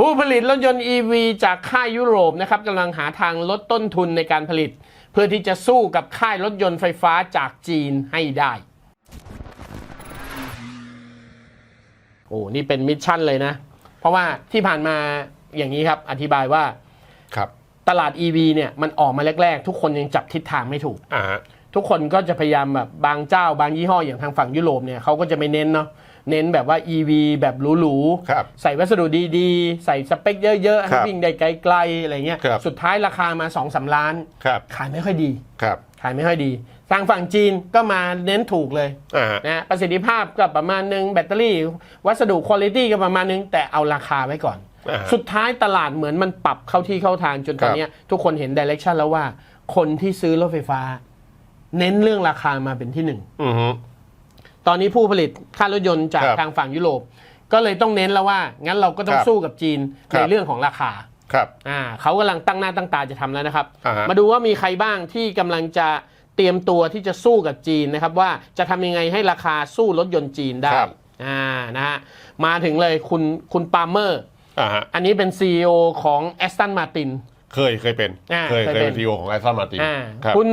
ผู้ผลิตรถยนต์ EV จากค่ายยุโรปนะครับกำลังหาทางลดต้นทุนในการผลิต เพื่อที่จะสู้กับค่ายรถยนต์ไฟฟ้าจากจีนให้ได้ โอ้นี่เป็นมิชชั่นเลยนะ เพราะว่าที่ผ่านมาอย่างนี้ครับอธิบายว่าครับตลาด EV เนี่ยมันออกมาแรก ๆ ทุกคนยังจับทิศทางไม่ถูกอ่าฮะทุกคนก็จะพยายามแบบบางเจ้า บางยี่ห้ออย่างทางฝั่งยุโรปเนี่ยเขาก็จะไม่เน้นเนาะ เน้นแบบว่า EV แบบหรูครับๆใส่วัสดุดีๆ ใส่สเปคเยอะๆคให้รับวิ่งได้ไกลๆ อะไรเงี้ยครับสุดท้ายราคามา2อสล้านครับขายไม่ค่อยดีครับขายไม่ค่อยดี ทางฝั่งจีนก็มาเน้นถูกเลยอ่าฮะนะประสิทธิภาพก็ประมาณนึง แบตเตอรี่ วัสดุคุณภาพก็ประมาณนึง แต่เอาราคาไว้ก่อนอ่าฮะสุดท้ายตลาดเหมือนมันปรับเข้าที่เข้าทางจนตอนครับเนี้ยทุกคนเห็นดิเรกชันแล้วว่า คนที่ซื้อรถไฟฟ้า เน้นเรื่องราคามาเป็นที่หนึ่งอือฮึ ตอนนี้ผู้ผลิตค่ายรถยนต์จากครับทางฝั่งยุโรป ก็เลยต้องเน้นแล้วว่า งั้นเราก็ต้องครับสู้กับจีนครัในบ เรื่องของราคาครับ อ่าเขากำลังตั้งหน้าตั้งตาจะทำแล้วนะครับ อ่าฮะ มาดูว่ามีใครบ้างที่กำลังจะเตรียมตัวที่จะสู้กับจีนนะครับ ว่าจะทำยังไงให้ราคาสู้รถยนต์จีนได้ครับ อ่านะฮะมาถึงเลยคุณคุณปาล์มเมอร์ อ่าฮะอันนี้เป็น CEO ของ Aston Martin เคยเคยเป็น อ่าเคยเคยเคยเป็เป็นน ซีอของไอซอนมาตินอ่าครับ คุณ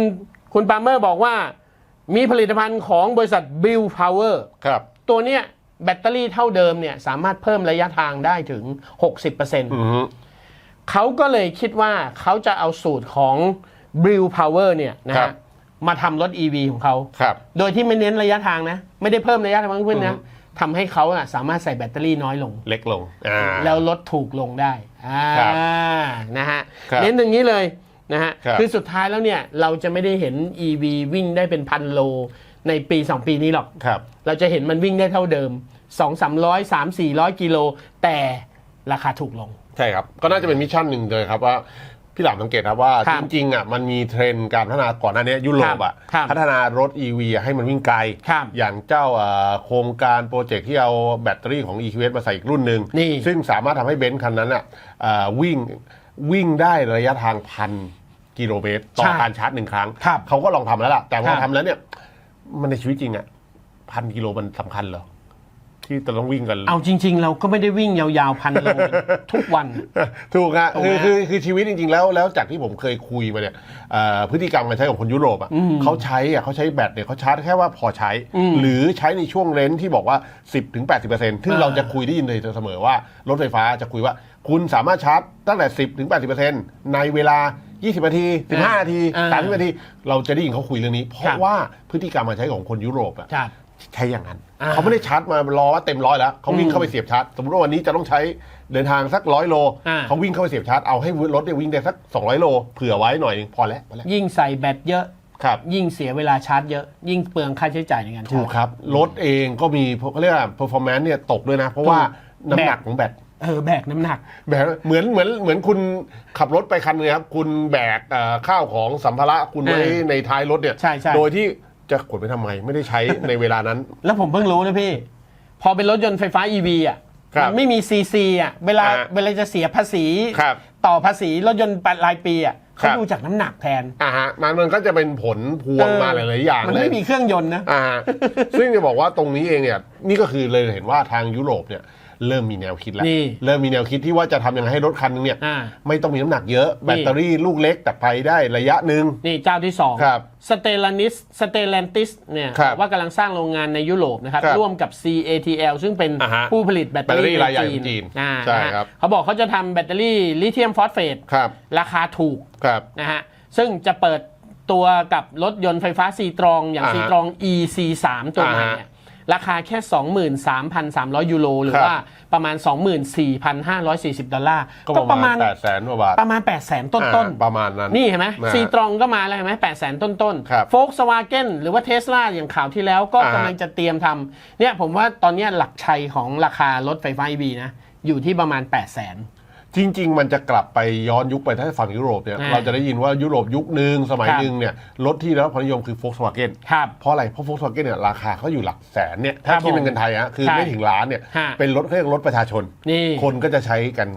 คุณปาล์มเมอร์บอกว่า มีผลิตภัณฑ์ของบริษัท Bill Power ครับ ตัวเนี้ยแบตเตอรี่เท่าเดิมเนี่ยสามารถเพิ่มระยะทางได้ถึง 60%อือฮึเขาก็เลยคิดว่าเขาจะเอาสูตรของ b r i l Power เนี่ยนะครัฮะบ มาทำรถ EV ของเขา ครับ โดยที่ไม่เน้นระยะทางนะ ไม่ได้เพิ่มระยะทางขึ้นนะอือฮึทำให้เขาอะสามารถใส่แบตเตอรี่น้อยลง เล็กลงอ่า แล้วลดถูกลงได้อ่าครับนะฮะ ครับ เน้นอย่างนี้เลย นะฮะครับ คือสุดท้ายแล้วเนี่ยเราจะไม่ได้เห็น EV วิ่งได้เป็นพันโล ในปี 2 ปีนี้หรอก ครับ เราจะเห็นมันวิ่งได้เท่าเดิม 2 3 0 0 3 4 0 0 กิโล แต่ราคาถูกลง ใช่ครับ ก็น่าจะเป็นมิชชั่นหนึ่งเลยครับว่า พี่หลามสังเกตครับว่า ครัจบริงๆอะมันมีเทรนด์การพัฒนาก่อนหน้านี้ยุโรปอะครับพัฒนารถ EV อะให้มันวิ่งไกล ครับอย่างเจ้าอ่าโครงการโปรเจกต์ที่เอาแบตเตอรี่ของ EQS มาใส่อีกรุ่นหนึ่งนี่ซึ่งสามารถทำให้เบนซ์คันนั้นอะอ่าวิ่ง วิ่งได้ระยะทางพันกิโลเมตรต่อใช่การชาร์จหนึ่งครั้ง ครับเขาก็ลองทำแล้วล่ะ แต่พครัอบทำแล้วเนี่ย มันในชีวิตจริงอะพันกิโลมันสำคัญเหรอ ที่จะต้องวิ่งกัน เอาจริง ๆ เราก็ไม่ได้วิ่งยาวๆพันโลทุกวัน ถูกฮะถูกไหมคือคือคือชีวิตจริง ๆ แล้วแล้วจากที่ผมเคยคุยมาเนี่ยเอ่อพฤติกรรมการใช้ของคนยุโรปอะเขาใช้อะเขาใช้แบตเนี่ยเขาชาร์จแค่ว่าพอใช้ หรือใช้ในช่วงเรนจ์ที่บอกว่า 10ถึง80%ซึ่งอ่าเราจะคุยได้ยินเลยเสมอว่า รถไฟฟ้าจะคุยว่า คุณสามารถชาร์จตั้งแต่ 10ถึง80%ในเวลา 20 นาที 15 นาที อ่า30 นาที เราจะได้ยินเขาคุยเรื่องนี้ เพครัราะบว่าพฤติกรรมการใช้ของคนยุโรปอะครับใช้อย่างนั้น อ่าเขาไม่ได้ชาร์จมารอว่าเต็มร้อยแล้วเขาวิ่งเข้าไปเสียบชาร์จ สมมติว่าวันนี้จะต้องใช้เดินทางสักร้อยโลอ่า เขาวิ่งเข้าไปเสียบชาร์จเอาให้รถเนี่ยวิ่งได้สัก 200 โลเผื่อไว้หน่อยหนึงพอแล้วพอแล้วยิ่งใส่แบตเยอะ ครับ ยิ่งเสียเวลาชาร์จเยอะ ยิ่งเปลืองค่าใช้จ่ายในการชาถูร์กจ ครับ รถเองก็มีเขาเรียกว่า performance เนี่ยตกด้วยนะ เพราะว่าถูกน้ำหนักแบกของแบต เออแบกน้ำหนัก แบกเหมือนเหมือนเหมือนคุณขับรถไปคันนึงครับ คุณแบกเอ่อข้าวของสัมภาระคุณไว้เออในท้ายรถเนี่ย ใช่ใช่ โดยที่จะขนไปทำไมไม่ได้ใช้ ในเวลานั้น แล้วผมเพิ่งรู้นะพี่ พอเป็นรถยนต์ไฟฟ้า EV อะครับมันไม่มีซีซีอะเวลาอ่าเวลาจะเสียภาษี ครับต่อภาษีรถยนต์รายปีอะครัเขาบ ดูจากน้ำหนักแทนอ่าฮะมันมันก็จะเป็นผลพวงมาหลายๆอย่างมันเลย ไม่มีเครื่องยนต์นะ อ่าซึ่งจะบอกว่าตรงนี้เองเนี่ยนี่ก็คือเลยเห็นว่าทางยุโรปเนี่ย เริ่มมีแนวคิดแล้ว นี่เริ่มมีแนวคิดที่ว่าจะทำยังไงให้รถคันนึงเนี่ย อ่าไม่ต้องมีน้ำหนักเยอะแบตเตอรี่ลูกเล็กแต่ไปได้ระยะหนึ่ง นี่เจ้าที่สองครับสเตลานิสสเตลันติสเนี่ยครับว่ากำลังสร้างโรงงานในยุโรปนะครับครับร่วมกับ CATL ซึ่งเป็นอ่าฮะผู้ผลิตแบตเตอรี่แบตเตอรี่รายใหญ่ในของจีนอ่าใช่นะฮะครับ เขาบอกเขาจะทำแบตเตอรี่ลิเธียมฟอสเฟตครับราคาถูก ครับ นะฮะ ซึ่งจะเปิดตัวกับรถยนต์ไฟฟ้าซีตรองอย่างอ่าฮะซีตรอง EC3 ตัวใหม่อ่าฮะเนี่ย ราคาแค่ 23,300 ยูโรหรือครับว่าประมาณ 24,540 ดอลลาร์ก็ประมาณแปดแสนกว่าบาทประมาณ800,000ต้นต้นอ่าประมาณนั้นนี่เห็นไหมนะฮะซีตรองก็มาแล้วเห็นไหมแปดแสนต้นต้นครับโฟกสวาเกนหรือว่าเทสลาอย่างข่าวที่แล้วก็อ่าฮะกำลังจะเตรียมทำเนี่ยผมว่าตอนเนี้ยหลักชัยของราคารถไฟฟ้า EV นะอยู่ที่ประมาณ8 0 0แสน จริง ๆ มันจะกลับไปย้อนยุคไปถ้าฝั่งยุโรปเนี่ย อ่าเราจะได้ยินว่ายุโรปยุคหนึ่งสมัยครับ หนึ่งเนี่ยรถที่ได้รับความนิยมคือ Volkswagen ครับ เพราะอะไร เพราะ Volkswagen เนี่ยราคาเขาอยู่หลักแสนเนี่ยครัถ้าบคิดเป็นผมเงินไทยฮะคือใช่ไม่ถึงล้านเนี่ยฮะ เป็นรถเขาเรียกรถประชาชน นี่ คนก็จะใช้กัน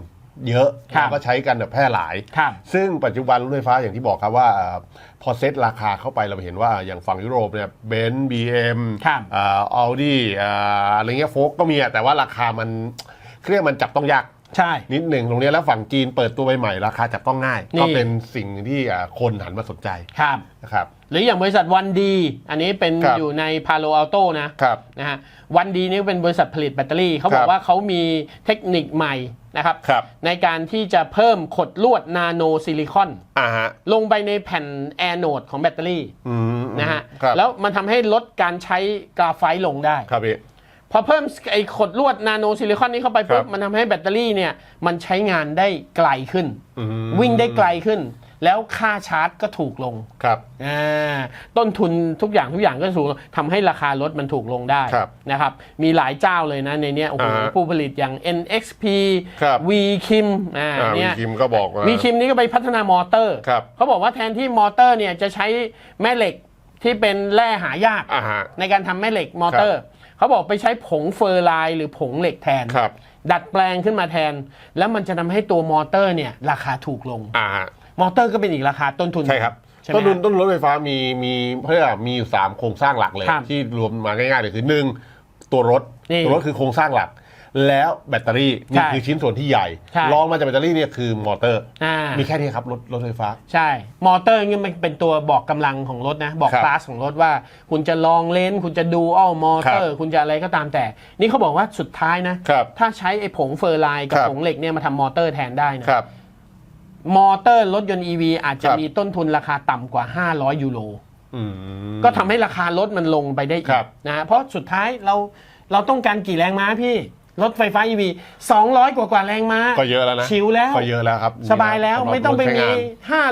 เยอะครับแล้วก็ใช้กันแบบแพร่หลาย ครับ ซึ่งปัจจุบันรถไฟฟ้าอย่างที่บอกครับว่าเอ่อพอเซ็ตราคาเข้าไปเราเห็นว่าอย่างฝั่งยุโรปเนี่ยเบนซ์บีเอ็มครับอัลดี้อะไรเงี้ยโฟกก็มีอะแต่ว่าราคามันเครียกมันจับต้องยาก ใช่ นิดหนึ่งตรงเนี้ยแล้วฝั่งจีนเปิดตัวใหม่ๆราคาจับต้องง่าย นี่ ก็เป็นสิ่งที่อ่าคนหันมาสนใจครับ นะครับ หรืออย่างบริษัทวันดี อันนี้เป็นครับ อยู่ในพาโลอัลโตนะครับ นะฮะวันดีนี่เป็นบริษัทผลิตแบตเตอรี่ เขาบอครักบ ว่าเขามีเทคนิคใหม่นะครับ ครับในการที่จะเพิ่มขดลวดนาโนซิลิคอน อ่าฮะลงไปในแผ่นแอนโนดของแบตเตอรี่อืมนะฮะครับแล้วมันทำให้ลดการใช้กราไฟต์ลงได้ ครับพี่ พอเพิ่มไอ้ขดลวดนาโนซิลิคอนนี้เข้าไปปุ๊บครับมันทำให้แบตเตอรี่เนี่ยมันใช้งานได้ไกลขึ้นอืมวิ่งได้ไกลขึ้น แล้วค่าชาร์จก็ถูกลงครับอ่าต้นทุนทุกอย่างทุกอย่างก็สูงทำให้ราคารถมันถูกลงได้ครับนะครับ มีหลายเจ้าเลยนะในเนี้ยโอ้โหอ่าฮะผู้ผลิตอย่าง NXP ครับ V Kim อ่าอ่าเนี่วียคิมก็บอกว่า V Kim นี่ก็ไปพัฒนามอเตอร์ครับเขาบอกว่าแทนที่มอเตอร์เนี่ยจะใช้แม่เหล็กที่เป็นแร่หายากอ่าฮะในการทำแม่เหล็กมอเตอร์ เขาบอกไปใช้ผงเฟอร์ไลน์หรือผงเหล็กแทน ครับ ดัดแปลงขึ้นมาแทน แล้วมันจะทำให้ตัวมอเตอร์เนี่ยราคาถูกลง อ่าฮะมอเตอร์ก็เป็นอีกราคาต้นทุนใช่ครับ ใช่ไหมต้นทุนฮะ ต้นรถไฟฟ้ามีมีเพื่อมีอยู่สามโครงสร้างหลักเลย ครับที่รวมมาง่ายๆเลยคือหนึ่งตัวรถนี่ ตัวรถคือโครงสร้างหลัก แล้วแบตเตอรี่นี่ใช่คือชิ้นส่วนที่ใหญ่ใช่ รองมาจากแบตเตอรี่เนี่ยคือมอเตอร์ อ่ามีแค่นี้ครับรถรถไฟฟ้า ใช่ มอเตอร์นี่มันเป็นตัวบอกกำลังของรถนะ บอกครับคลาสของรถว่า คุณจะลองเลนคุณจะดูอ้อมอเตอร์ คุณจะอะไรก็ตามแต่ นี่เขาบอกว่าสุดท้ายนะ ครับถ้าใช้ไอ้ผงเฟอร์ไลน์กับครับ ผงเหล็กเนี่ยมาทำมอเตอร์แทนได้นะ ครับ มอเตอร์รถยนต์ EV อาจจะครับ มีต้นทุนราคาต่ำกว่า 500 ยูโร อืม ก็ทำให้ราคารถมันลงไปได้อีครักบนะฮะเพราะสุดท้ายเราเราต้องการกี่แรงม้าพี่ รถไฟฟ้า EV 200 กว่ากว่าแรงม้าก็เยอะแล้วนะชิวแล้วก็เยอะแล้วครับสบายแล้วสำหรับไม่ต้องไปรถใช้มีงาน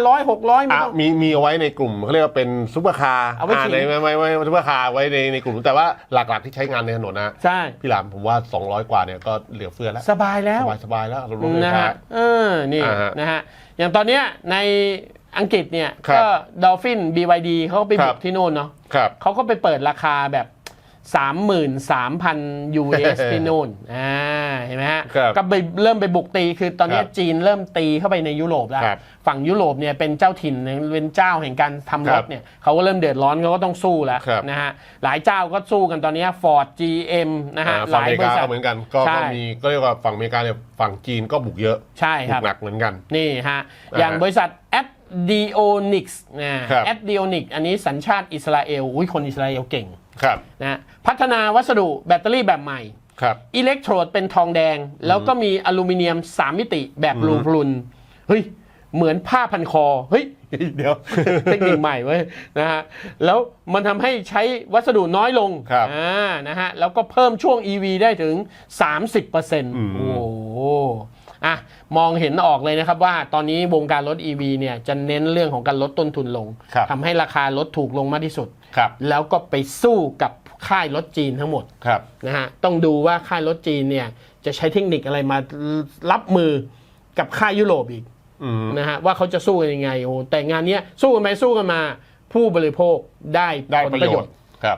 500 600ไม่อะต้อง มีมีเอาไว้ในกลุ่มเขาเรียกว่าเป็นซุปเปอร์คาร์เอาไว้ขี่ ในไม่ไม่ไม่ซุปเปอร์คาร์ไว้ในในกลุ่มแต่ว่าหลักๆที่ใช้งานในถนนนะใช่ พี่หลามผมว่า 200 กว่าเนี่ยก็เหลือเฟือแล้วสบายแล้ว สบายสบายแล้วรถไฟนะฟ้า ฮะเออนี่อ่าฮะนะฮะ อย่างตอนเนี้ยในอังกฤษเนี่ย ครับก็ดอลฟิน BYD เขาไปครับุบกที่โน่นเนาะครับ เขาก็ไปเปิดราคาแบบ 33,000 US ที่โน่นอ่าเห็นไหมฮะครับก็ไปเริ่มไปบุกตีคือตอนเนี้ยครับจีนเริ่มตีเข้าไปในยุโรปแล้ว ครับฝั่งยุโรปเนี่ยเป็นเจ้าถิ่นเป็นเจ้าแห่งการทำรครัถบเนี่ยเขาก็เริ่มเดือดร้อนเขาก็ต้องสู้แล้วครับ นะฮะหลายเจ้าก็สู้กันตอนเนี้ย Ford GM นะฮะอ่าหฝั่งลาอยเมบริริกาษัท ก็เหมือนกัน ก็ใช่ ก็มีก็เรียกว่าฝั่งอเมริกาเนี่ยฝั่งจีนก็บุกเยอะใช่คบุรับ กหนักเหมือนกัน นี่ฮะอ่าอย่างบริษัท a p d i o n i c s นะครับ a p d i o n i c s อันนี้สัญชาติอิสราเอล อุ้ยคนอิสราเอลเก่ง ครับนะพัฒนาวัสดุแบตเตอรี่แบบใหม่ครับอิเล็กโทรดเป็นทองแดง แล้วก็มีอลูมิเนียม 3 มิติแบบรูพรุนเฮ้ยเหมือนผ้าพันคอเฮ้ยเดี๋ยวเทคนิคใหม่เว้ยนะฮะแล้วมันทำให้ใช้วัสดุน้อยลงครับอ่านะฮะแล้วก็เพิ่มช่วง EV ได้ถึง 30%โอ้โห อะมองเห็นออกเลยนะครับว่าตอนนี้วงการรถ EV เนี่ยจะเน้นเรื่องของการลดต้นทุนลง ครับทำให้ราคารถถูกลงมากที่สุด ครับ แล้วก็ไปสู้กับค่ายรถจีนทั้งหมดครับ นะฮะต้องดูว่าค่ายรถจีนเนี่ยจะใช้เทคนิคอะไรมารับมือกับค่ายยุโรปอีกอืม นะฮะว่าเขาจะสู้กันยังไงโอ้แต่งานเนี้ยสู้กันไปสู้กันมา ผู้บริโภคได้ได้ผลประโยชน์ ครับ